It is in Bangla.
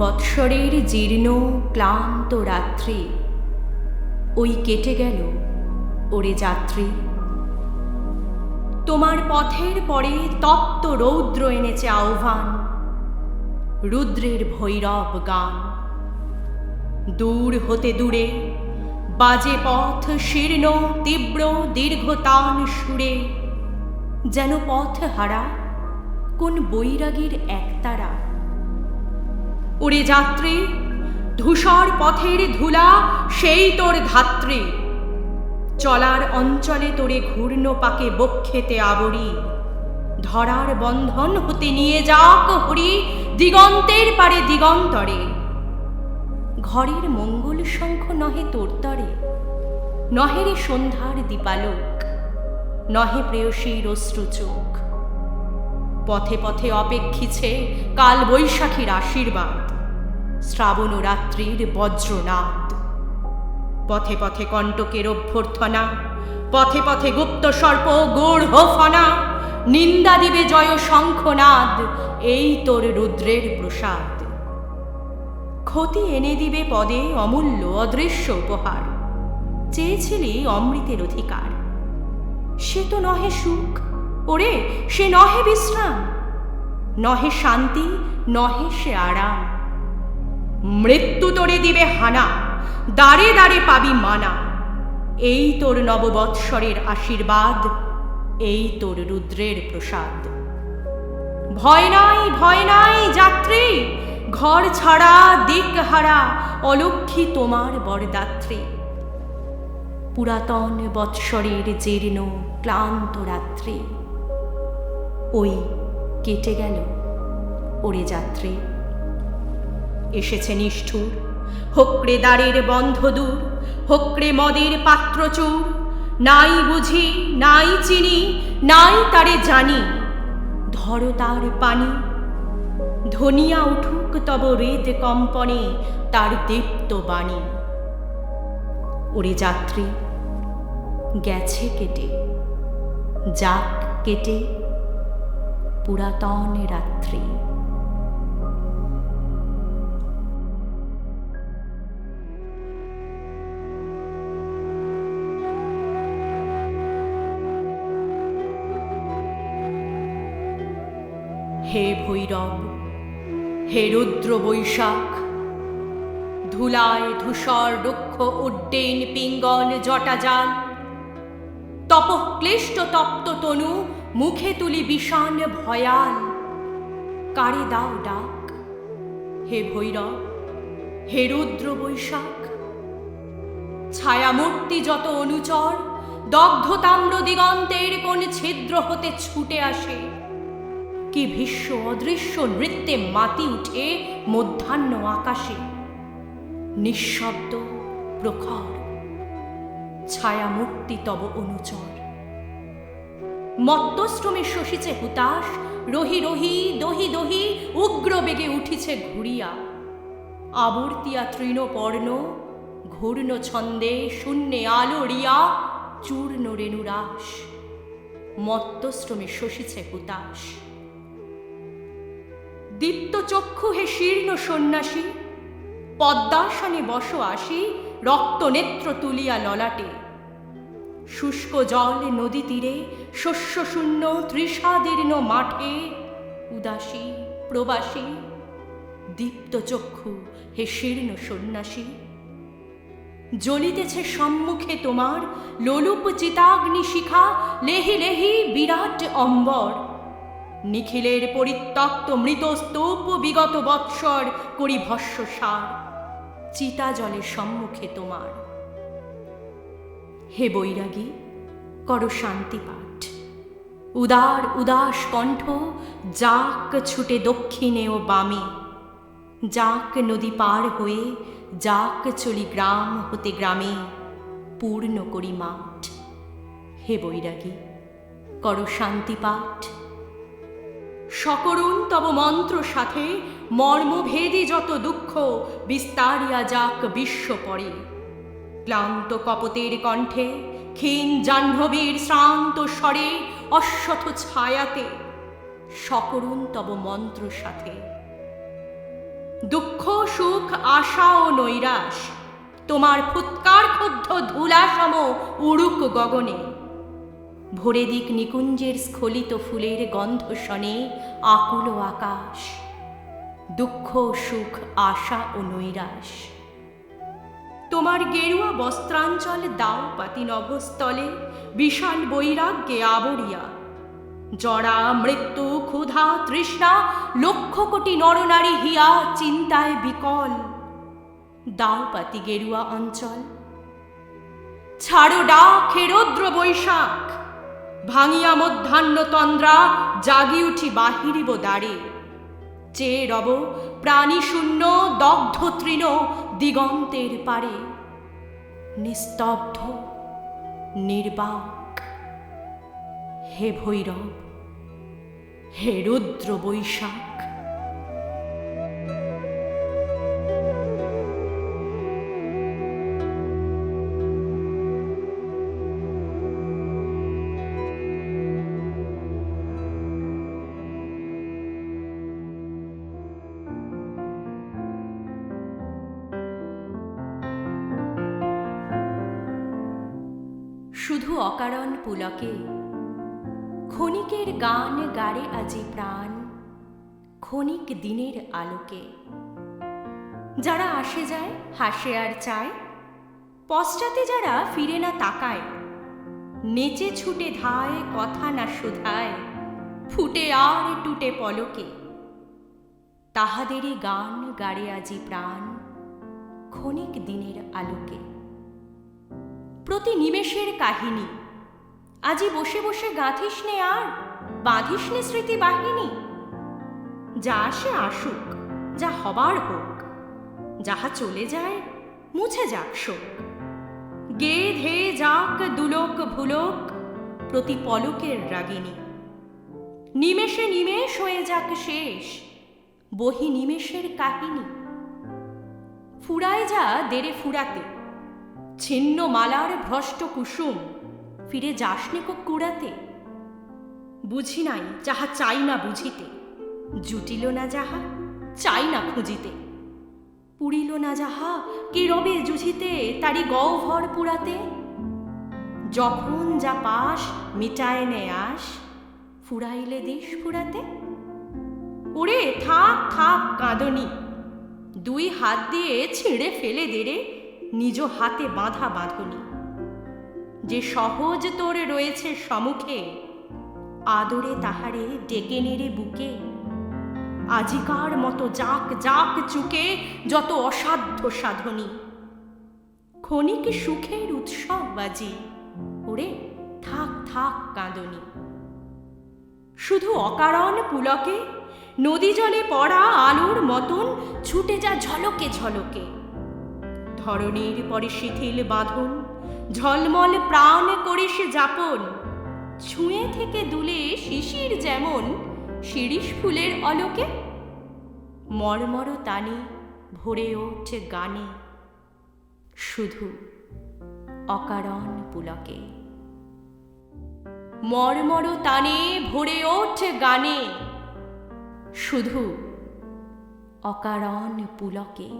বৎসরের জীর্ণ ক্লান্ত রাত্রি। ওই কেটে গেল ওরে যাত্রী। তোমার পথের পরে তপ্ত রৌদ্র এনেছে আহ্বান, রুদ্রের ভৈরব গান। দূর হতে দূরে বাজে পথ শীর্ণ তীব্র দীর্ঘতান সুরে, যেন পথ হারা কোন বৈরাগীর একতারা ওরে যাত্রী, ধূসর পথের ধুলা, সেই তোর ধাত্রী। চলার অঞ্চলে তোরে ঘূর্ণ পাকে বক্ষেতে আবরি। ধরার বন্ধন হতে নিয়ে যাক হরি, দিগন্তের পারে দিগন্তরে। ঘরের মঙ্গল শঙ্খ নহে তোর তরে, নহে সন্ধ্যার দীপালোক, নহে প্রেয়সীর অশ্রু চোখ পথে পথে অপেক্ষিছে কাল বৈশাখীর আশীর্বাদ। শ্রাবণ রাত্রির বজ্রনাদ। পথে পথে কণ্টকের অভ্যর্থনা, পথে পথে গুপ্ত সর্প গোড় ফনা নিন্দা দিবে জয় শঙ্খনাদ, এই তোর রুদ্রের প্রসাদ। ক্ষতি এনে দিবে পদে অমূল্য অদৃশ্য উপহার, চেয়েছিলি অমৃতের অধিকার। সে তো নহে সুখ, ওরে, সে নহে বিশ্রাম, নহে শান্তি, নহে সে আরাম। মৃত্যু তোরে দিবে হানা দাঁড়ে দাঁড়ে পাবি মানা। এই তোর নববৎসরের আশীর্বাদ, এই তোর রুদ্রের প্রসাদ। ভয় নাই ভয় নাই যাত্রী, ঘর ছাড়া দিক হারা অলক্ষী তোমার বরদাত্রী। পুরাতন বৎসরের জীর্ণ ক্লান্ত রাত্রি, ওই কেটে গেল ওরে যাত্রী। এসেছে নিষ্ঠুর। হোকরে দ্বারের বন্ধ দূর, হোকরে মদের পাত্রচূর নাই বুঝি, নাই চিনি, নাই তারে জানি। ধরো তার পানি, ধনিয়া উঠুক তব রেদ কম্পনে তার দীপ্ত বাণী। ওরে যাত্রী, গেছে কেটে, যাক কেটে পুরাতন রাত্রি। হে ভৈরব, হে রুদ্র বৈশাখ, ধুলায় ধূসর রুক্ষ উড্ডেন পিঙ্গল জটাজাল তপক্লিষ্ট তপ্ত তনু, মুখে তুলি বিষাণ ভয়াল। কারে দাও ডাক, হে ভৈরব, হে রুদ্র বৈশাখ। ছায়ামূর্তি যত অনুচর দগ্ধ তাম্র দিগন্তের কোন ছিদ্র হতে ছুটে আসে। কি ভীষ্ম অদৃশ্য নৃত্যে মাতি উঠে মধ্যাহ্ন আকাশে? নিঃশব্দ, প্রখর, ছায়ামূর্তি তব অনুচর। মত্তশ্রমে শশিছে হুতাশ, রহি রহি, দহি দহি, উগ্র বেগে উঠিছে ঘুরিয়া। আবর্তিয়া তৃণপর্ণ, ঘূর্ণ ছন্দে শূন্যে আলো রিয়া, চূর্ণ রেণুরাস মত্তশ্রমে শশিছে হুতাশ। দীপ্ত চক্ষু হে শীর্ণ সন্ন্যাসী, পদ্মাসনে বস আসি, রক্ত নেত্র তুলিয়া ললাটে। শুষ্ক জল নদী তীরে, শস্য শূন্য তৃষাদীর্ণ মাঠে উদাসী, প্রবাসী, দীপ্ত চক্ষু হে শীর্ণ সন্ন্যাসী। জ্বলিতেছে সম্মুখে তোমার লোলুপ চিতাগ্নি শিখা, লেহি লেহি বিরাট অম্বর। নিখিলের পরিত্যক্ত মৃত স্তূপ বিগত বৎসর করি ভস্য সার। চিতা জলের সম্মুখে তোমার। হে বৈরাগী, কর শান্তি পাঠ উদার উদাস কণ্ঠ যাক ছুটে দক্ষিণে ও বামে। যাক নদী পার হয়ে, যাক চলি গ্রাম হতে গ্রামে। পূর্ণ করি মাঠ হে বৈরাগী, কর শান্তি পাঠ সকরুণ তব মন্ত্র সাথে মর্মভেদী যত দুঃখ, বিস্তারিয়া যাক বিশ্ব পরে। ক্লান্ত কপতের কণ্ঠে, ক্ষীণ জাহ্নবীর শ্রান্ত স্বরে, অশ্বথ ছায়াতে সকরুণ তব মন্ত্র সাথে। দুঃখ, সুখ, আশা ও নৈরাশ, তোমার ফুৎকার ক্ষুব্ধ ধুলাসম উড়ুক গগনে। ভোরে দিক নিকুঞ্জের স্খলিত ফুলের গন্ধ শনে আকুল আকাশ। দুঃখ সুখ, আশা ও নৈরাশ। তোমার গেরুয়া বস্ত্রাঞ্চল দাও পাতি নভস্থলে, বিশাল বৈরাগ্যে আবরিয়া। জরা, মৃত্যু, ক্ষুধা, তৃষ্ণা, লক্ষ কোটি নরনারী হিয়া চিন্তায় বিকল। দাও পাতি গেরুয়া অঞ্চল। ছাড়ো ডাকে রৌদ্র বৈশাখ। ভাঙিয়া মধ্যাহ্ন তন্দ্রা, জাগি উঠি বাহিরিব দ্বারে। চেয়ে রব প্রাণী শূন্য, দগ্ধ তৃণ দিগন্তের পারে। নিস্তব্ধ, নির্বাক। হে ভৈরব, হে রুদ্র বৈশাখ। শুধু অকারণ পুলকে। ক্ষণিকের গান গাড়ে আজি প্রাণ, ক্ষণিক দিনের আলোকে। যারা আসে যায়, হাসে আর চায়, পশ্চাতে যারা ফিরে না তাকায়, নেচে ছুটে ধায়, কথা না শুধায়, ফুটে আর টুটে পলকে। তাহাদেরই গান গাড়ে আজি প্রাণ, ক্ষণিক দিনের আলোকে। প্রতি নিমেষের কাহিনী। আজি বসে বসে গাঁথিস নে আর, বাঁধিস নে স্মৃতি বাহিনী। যা আসে আসুক, যা হবার হোক, যাহা চলে যায়, মুছে যাক শোক। গে ধে যাক দুলোক ভুলোক, প্রতি পলকের রাগিনী। নিমেষে নিমেষ হয়ে যাক শেষ, বহি নিমেষের কাহিনী। ফুরায় যা দেরে ফুরাতে ছিন্ন মালার ভ্রষ্ট কুসুম, ফিরে যাসনি কো কুড়াতে? বুঝি নাই যাহা চাই না বুঝিতে। জুটিল না যাহা, চাই না খুঁজিতে। পুরিল না যাহা, কি রবে জুঝিতে তারি গহ্বর পুরাতে? যখন যা পাস মিটায় নে আস, ফুরাইলে দেশ ফুরাতে? ওরে থাক থাক কাঁদনি, দুই হাত দিয়ে ছিঁড়ে ফেলে দেরে নিজ হাতে বাঁধা বাঁধনি। যে সহজ তোর রয়েছে সম্মুখে আদরে তাহারে ডেকে নেড়ে বুকে। আজিকার মতো যাক যাক চুকে যত অসাধ্য সাধনী। ক্ষণিক সুখের উৎসব বাজি, ওরে থাক থাক কাঁদনি। শুধু অকারণ পুলকে, নদী জলে পড়া আলোর মতন ছুটে যা ঝলকে ঝলকে। ধরনের পরে শিথিল বাঁধন, ঝলমল প্রাণ করে সে যাপন। ছুঁয়ে থেকে দুলে শিশির যেমন, শিরিষ ফুলের অলোকে। মর্মর তানে ভরে ওঠে গানে। শুধু অকারণ পুলকে। মর্মর তানে ভরে ওঠে গানে। শুধু অকারণ পুলকে।